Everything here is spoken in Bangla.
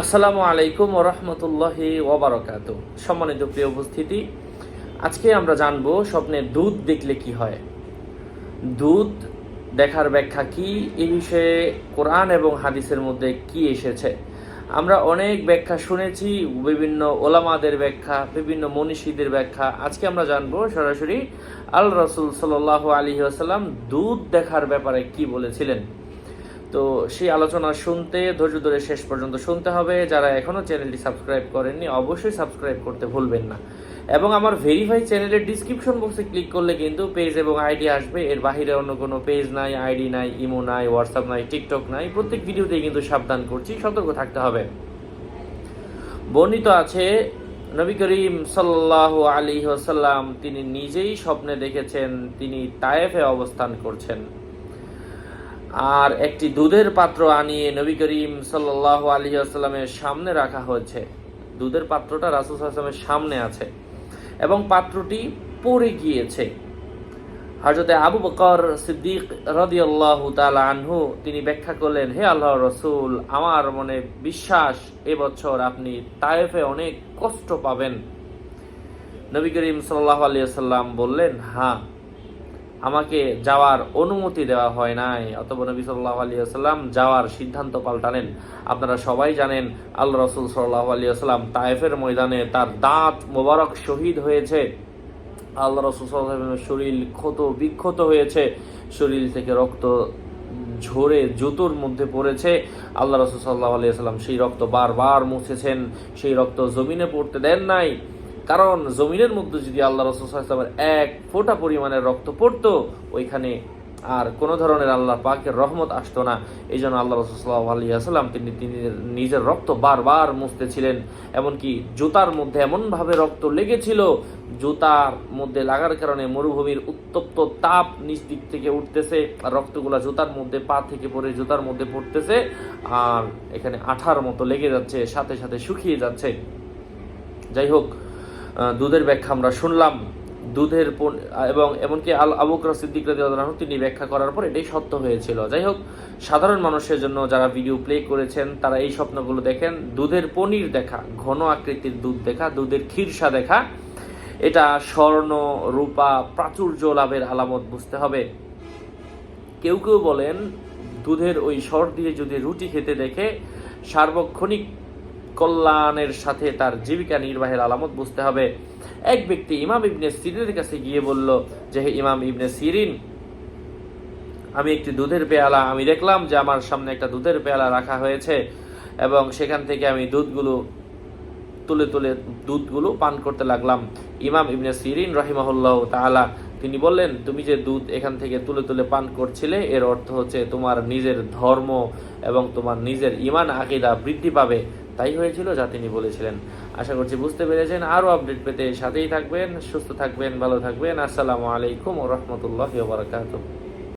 আসসালামু আলাইকুম ওরহমতুল্লাহি ওবরাকাত সম্মানিত প্রিয় উপস্থিতি, আজকে আমরা জানব স্বপ্নে দুধ দেখলে কি হয়। দুধ দেখার ব্যাখ্যা কি? এই বিষয়ে কোরআন এবং হাদিসের মধ্যে কি এসেছে? আমরা অনেক ব্যাখ্যা শুনেছি, বিভিন্ন ওলামাদের ব্যাখ্যা, বিভিন্ন মনীষীদের ব্যাখ্যা। আজকে আমরা জানব সরাসরি আল রসুল সাল আলী আসাল্লাম দুধ দেখার ব্যাপারে কি বলেছিলেন। তো সেই আলোচনা শুনতে, ধৈর্য ধরে শেষ পর্যন্ত শুনতে হবে। যারা এখনও চ্যানেলটি সাবস্ক্রাইব করেননি, অবশ্যই সাবস্ক্রাইব করতে ভুলবেন না। এবং আমার ভেরিফাই চ্যানেলের ডিসক্রিপশন বক্সে ক্লিক করলে কিন্তু পেজ এবং আইডি আসবে। এর বাহিরে অন্য কোনো পেজ নাই আইডি নাই ইমো নাই হোয়াটসঅ্যাপ নাই টিকটক নাই। প্রত্যেক ভিডিওতেই কিন্তু সাবধান করছি, সতর্ক থাকতে হবে। বর্ণিত আছে, নবী করিম সাল্লাহ আলী ওসাল্লাম তিনি নিজেই স্বপ্নে দেখেছেন, তিনি তায়েফে অবস্থান করছেন। আর একটি দুধের পাত্র আনিয়ে নবী করিম সাল্লাহ আলী আসসালামের সামনে রাখা হয়েছে। দুধের পাত্রটা রাসুল আসলামের সামনে আছে এবং পাত্রটি পড়ে গিয়েছে। হজরতে আবু বকর সিদ্দিক রদিয়াল্লাহ তালা আনহু তিনি ব্যাখ্যা করলেন, হে আল্লাহ রসুল, আমার মনে বিশ্বাস এবছর আপনি তায়েফে অনেক কষ্ট পাবেন। নবী করিম সাল্লাহ আলিয়া সাল্লাম বললেন হ্যাঁ। আমাকে যাওয়ার অনুমতি দেওয়া হয় নাই। অতব নবী সাল্লাহ আলিয়াল্লাম যাওয়ার সিদ্ধান্ত পাল্টালেন। আপনারা সবাই জানেন আল্লাহ রসুল সাল্লাহ আলিয়াল্লাম তায়েফের ময়দানে তার দাঁত মোবারক শহীদ হয়েছে। আল্লাহ রসুল সাল্লামের শরীর ক্ষত, বিক্ষত হয়েছে। শরীর থেকে রক্ত ঝরে জুতোর মধ্যে পড়েছে। আল্লাহ রসুল সাল্লাহ আলিয়াল্লাম সেই রক্ত বারবার মুছেছেন। সেই রক্ত জমিনে পড়তে দেন নাই। কারণ জমিনের মধ্যে যদি আল্লাহ রসুলের এক ফোঁটা পরিমাণের রক্ত পড়তো, ওইখানে আর কোনো ধরনের আল্লাহ পাকের রহমত আসতো না। এই জন্য আল্লাহ রসুল্লাহ আলিয়াল্লাম তিনি তিনি নিজের রক্ত বারবার মুছতেছিলেন। এমনকি জুতার মধ্যে এমনভাবে রক্ত লেগেছিল, জুতার মধ্যে লাগার কারণে মরুভূমির উত্তপ্ত তাপ নিচ দিক থেকে উঠতেছে আর রক্তগুলা জুতার মধ্যে পা থেকে পড়ে জুতার মধ্যে পড়তেছে, আর এখানে আঠার মতো লেগে যাচ্ছে, সাথে সাথে শুকিয়ে যাচ্ছে। যাই হোক দুধের ব্যাখ্যা আমরা শুনলাম। দুধের এবং এমনকি আল আবুকর সিদ্দিক রাহু তিনি ব্যাখ্যা করার পর এটাই সত্য হয়েছিল। যাই হোক, সাধারণ মানুষের জন্য যারা ভিডিও প্লে করেছেন, তারা এই স্বপ্নগুলো দেখেন, দুধের পনির দেখা, ঘন আকৃতির দুধ দেখা, দুধের ক্ষীরসা দেখা, এটা স্বর্ণ, রূপা, প্রাচুর্য লাভের আলামত বুঝতে হবে। কেউ কেউ বলেন, দুধের ওই স্বর দিয়ে যদি রুটি খেতে দেখে, সার্বক্ষণিক কল্যাণের সাথে তার জীবিকা নির্বাহের আলামত বুঝতে হবে। এক ব্যক্তি ইমাম ইবনে সিরিনের কাছে গিয়ে বলল যে, হে ইমাম ইবনে সিরিন, আমি একটি দুধের পেয়ালা, আমি দেখলাম যে আমার সামনে একটা দুধের পেয়ালা রাখা হয়েছে এবং সেখান থেকে আমি দুধগুলো তুলে তুলে দুধগুলো পান করতে লাগলাম। ইমাম ইবনে সিরিন রহিমাহুল্লাহ তাআলা, তিনি বললেন, তুমি যে দুধ এখান থেকে তুলে তুলে পান করছিলে, এর অর্থ হচ্ছে তোমার নিজের ধর্ম এবং তোমার নিজের ইমান আকিদা বৃদ্ধি পাবে। তাই হয়েছিল যা তিনি বলেছিলেন। আশা করছি বুঝতে পেরেছেন। আরও আপডেট পেতে সাথেই থাকবেন, সুস্থ থাকবেন, ভালো থাকবেন। আসসালামু আলাইকুম ও রহমতুল্লাহ বারকাতুহ।